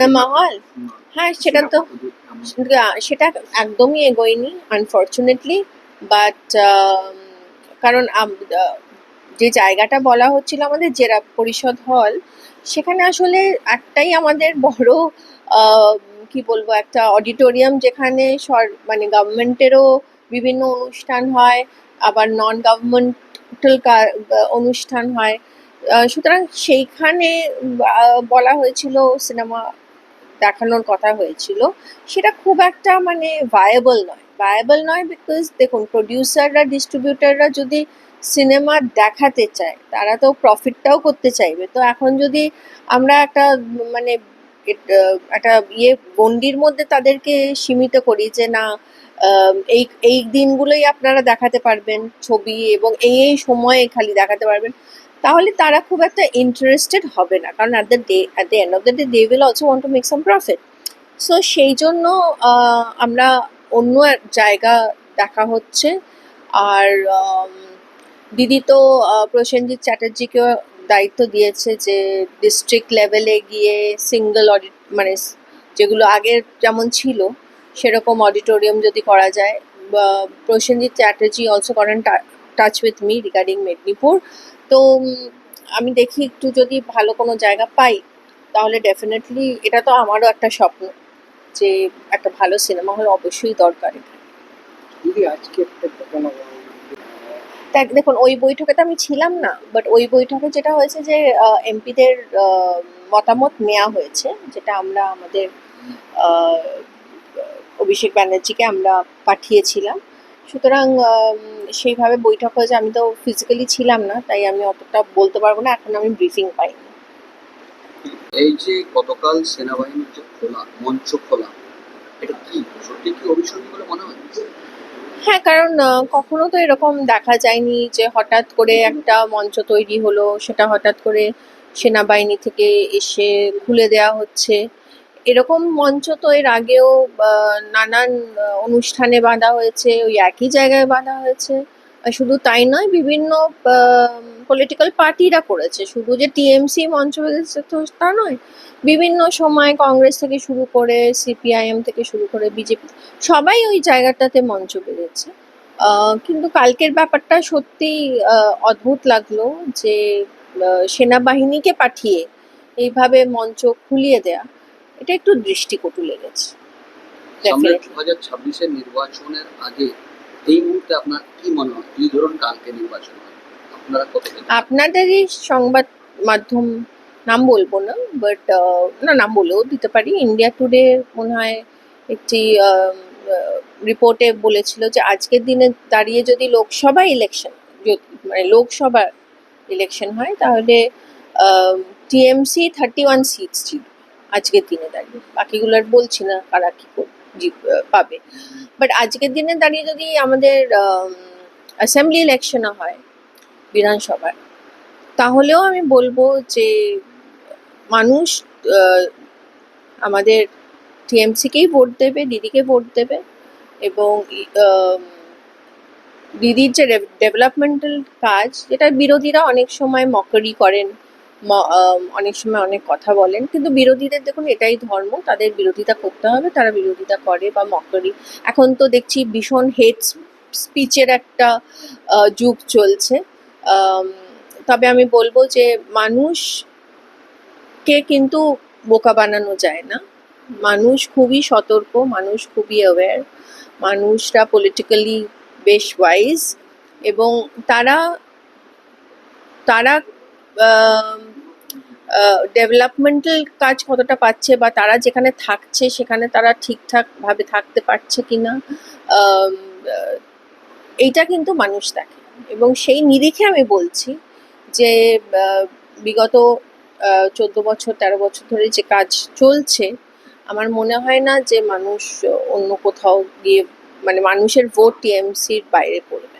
Cinema hall হ্যাঁ সেটা তো সেটা একদমই এগোয়নি আনফর্চুনেটলি বাট কারণ যে জায়গাটা বলা হচ্ছিল আমাদের জেলা পরিষদ হল সেখানে আসলে একটাই আমাদের বড় কি বলব একটা অডিটোরিয়াম যেখানে সর মানে গভর্নমেন্টেরও বিভিন্ন অনুষ্ঠান হয় আবার নন গভর্নমেন্টাল অনুষ্ঠান হয়। সুতরাং সেইখানে বলা হয়েছিল সিনেমা দেখানোর কথা হয়েছিল, সেটা খুব একটা মানে ভায়াবল নয়। ভায়াবল নয় বিকজ দেখুন প্রডিউসাররা ডিস্ট্রিবিউটাররা যদি সিনেমা দেখাতে চায়, তারা তো প্রফিটটাও করতে চাইবে। তো এখন যদি আমরা একটা মানে একটা ইয়ে গণ্ডির মধ্যে তাদেরকে সীমিত করি যে না এই এই দিনগুলোই আপনারা দেখাতে পারবেন ছবি এবং এই এই সময়ে খালি দেখাতে পারবেন তাহলে তারা খুব একটা ইন্টারেস্টেড হবে না। কারণ at the day at the end of the day they will also want to make some profit so সেই জন্য আমরা অন্য জায়গা দেখা হচ্ছে। আর দিদি তো প্রসেনজিৎ চ্যাটার্জিকেও দায়িত্ব দিয়েছে যে ডিস্ট্রিক্ট লেভেলে গিয়ে সিঙ্গেল অডিট মানে যেগুলো আগের যেমন ছিল, সেরকম অডিটোরিয়াম যদি করা যায়। প্রসেনজিৎ চ্যাটার্জি অলসো করেন touch with me regarding Medinipur তো আমি দেখি একটু যদি ভালো কোনো জায়গা পাই তাহলে ডেফিনেটলি এটা তো আমারও একটা স্বপ্ন যে একটা ভালো সিনেমা হল অবশ্যই দরকার দিদি আজকে একটা ঘটনা দেখ দেখুন ওই বৈঠকে তো আমি ছিলাম না বাট ওই বৈঠকে যেটা হয়েছে যে এমপিদের মতামত নেওয়া হয়েছে যেটা আমরা আমাদের অভিষেক ব্যানার্জিকে আমরা পাঠিয়েছিলাম। সুতরাং সেইভাবে বৈঠক হয়েছে। আমি তো ফিজিক্যালি ছিলাম না তাই আমি অতটা বলতে পারব না। এখন আমি ব্রিফিং পাইনি। এই যে গতকাল সেনাবাহিনীর যে খোলা মঞ্চ খোলা এটা কি? সত্যি কি অভিসন্ধি বলে মনে হয়? হ্যাঁ কারণ কখনো তো এরকম দেখা যায়নি যে হঠাৎ করে একটা মঞ্চ তৈরি হলো সেটা হঠাৎ করে সেনাবাহিনী থেকে এসে খুলে দেওয়া হচ্ছে। এরকম মঞ্চ তো এর আগেও নানান অনুষ্ঠানে বাঁধা হয়েছে, ওই একই জায়গায় বাঁধা হয়েছে। শুধু তাই নয়, বিভিন্ন পলিটিক্যাল পার্টিরা করেছে। শুধু যে টিএমসি মঞ্চ বেঁধেছে তো তা নয়, বিভিন্ন সময় কংগ্রেস থেকে শুরু করে সিপিআইএম থেকে শুরু করে বিজেপি সবাই ওই জায়গাটাতে মঞ্চ বেঁধেছে। কিন্তু কালকের ব্যাপারটা সত্যি অদ্ভুত লাগল যে সেনাবাহিনীকে পাঠিয়ে এইভাবে মঞ্চ খুলিয়ে দেয়া। এটা একটু দৃষ্টিকটু লেগেছে। সামনে দু হাজার ছাব্বিশের নির্বাচনের আগে এই মুহূর্তে আপনার কি মনে হয়? যদি ধরুন কালকে নির্বাচন আপনারা কত আপনাদেরই সংবাদ মাধ্যম নাম বলব না বাট না নাম বলেও দিতে পারি। ইন্ডিয়া টুডে মনে হয় একটি রিপোর্টে বলেছিল যে আজকের দিনে দাঁড়িয়ে যদি লোকসভা ইলেকশন মানে লোকসভা ইলেকশন হয় তাহলে টিএমসি থার্টি ওয়ান সিটস ছিল আজকের দিনে দাঁড়িয়ে। বাকিগুলোর বলছি না কারা কী পাবে। বাট আজকের দিনে দাঁড়িয়ে যদি আমাদের অ্যাসেম্বলি ইলেকশনও হয় বিধানসভার তাহলেও আমি বলব যে মানুষ আমাদের টিএমসিকেই ভোট দেবে, দিদিকে ভোট দেবে এবং দিদির যে ডেভেলপমেন্টাল কাজ, যেটা বিরোধীরা অনেক সময় মকরি করেন অনেক সময় অনেক কথা বলেন। কিন্তু বিরোধীদের দেখুন, এটাই ধর্ম। তাদের বিরোধিতা করতে হবে, তারা বিরোধিতা করে বা মকরি। এখন তো দেখছি ভীষণ হেড স্পিচের একটা যুগ চলছে। তবে আমি বলব যে মানুষকে কিন্তু বোকা বানানো যায় না। মানুষ খুবই সতর্ক, মানুষ খুবই অ্যাওয়্যার মানুষরা পলিটিক্যালি বেশ ওয়াইজ এবং তারা তারা ডেভেলপমেন্টাল কাজ কতটা পাচ্ছে বা তারা যেখানে থাকছে, সেখানে তারা ঠিকঠাকভাবে থাকতে পারছে কি না এইটা কিন্তু মানুষ দেখে। এবং সেই নিরিখে আমি বলছি যে বিগত চোদ্দ বছর, তেরো বছর ধরে যে কাজ চলছে, আমার মনে হয় না যে মানুষ অন্য কোথাও গিয়ে মানে মানুষের ভোট টিএমসির বাইরে পড়বে।